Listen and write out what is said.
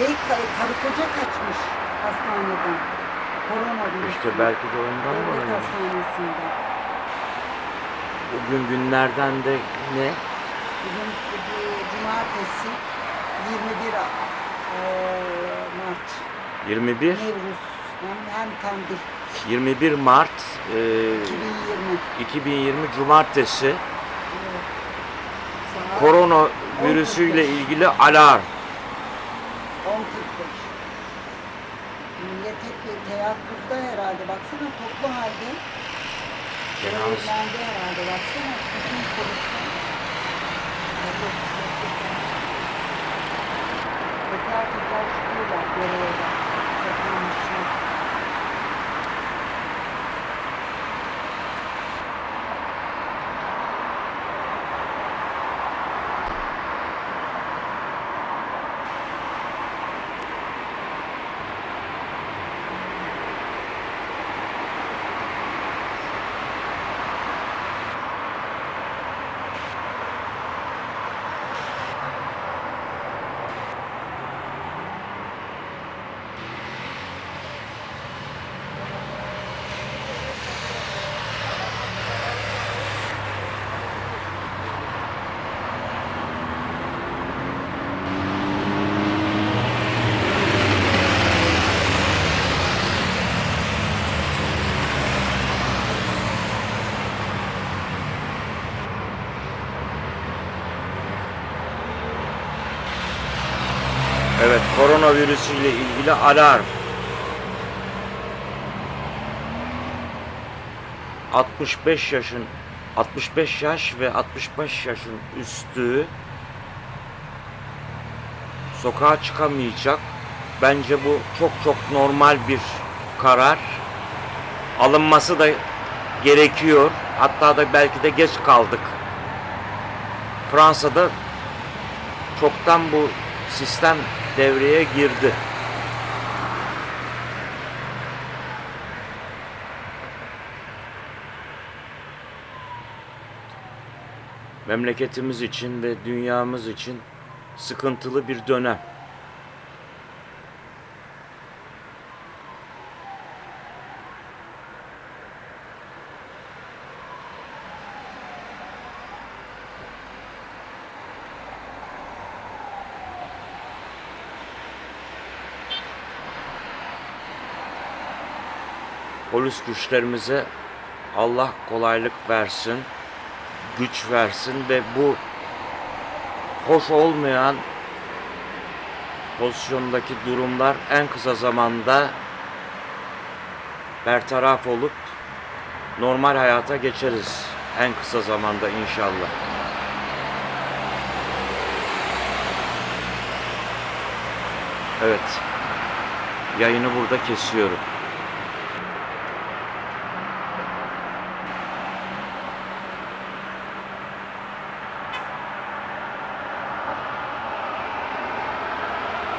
Şey ka- karı koca kaçmış hastaneden. Korona virüsü. İşte belki de ondan Devlet dolayı. hastanesinde. Bugün günlerden de ne? Bugün bir cumartesi 21 eee, Mart. 21 Nevruz. Hem, hem kandil. 21 Mart e, 2020. 2020 Cumartesi Evet. Korona virüsüyle ilgili alarm. 10.45. Millet hep teyakkuzda herhalde. Baksana toplu halde. Cenaze. Herhalde. Baksana. Bütün polisler. Teker teker çıkıyorlar göreve. Evet koronavirüsüyle ilgili alarm. 65 yaşın 65 yaş ve 65 yaşın üstü sokağa çıkamayacak. Bence bu çok çok normal bir karar. Alınması da gerekiyor. Hatta da belki de geç kaldık. Fransa'da çoktan bu sistem devreye girdi. Memleketimiz için ve dünyamız için sıkıntılı bir dönem. Polis güçlerimize Allah kolaylık versin, güç versin ve bu hoş olmayan pozisyondaki durumlar en kısa zamanda bertaraf olup normal hayata geçeriz en kısa zamanda inşallah. Evet. Yayını burada kesiyorum.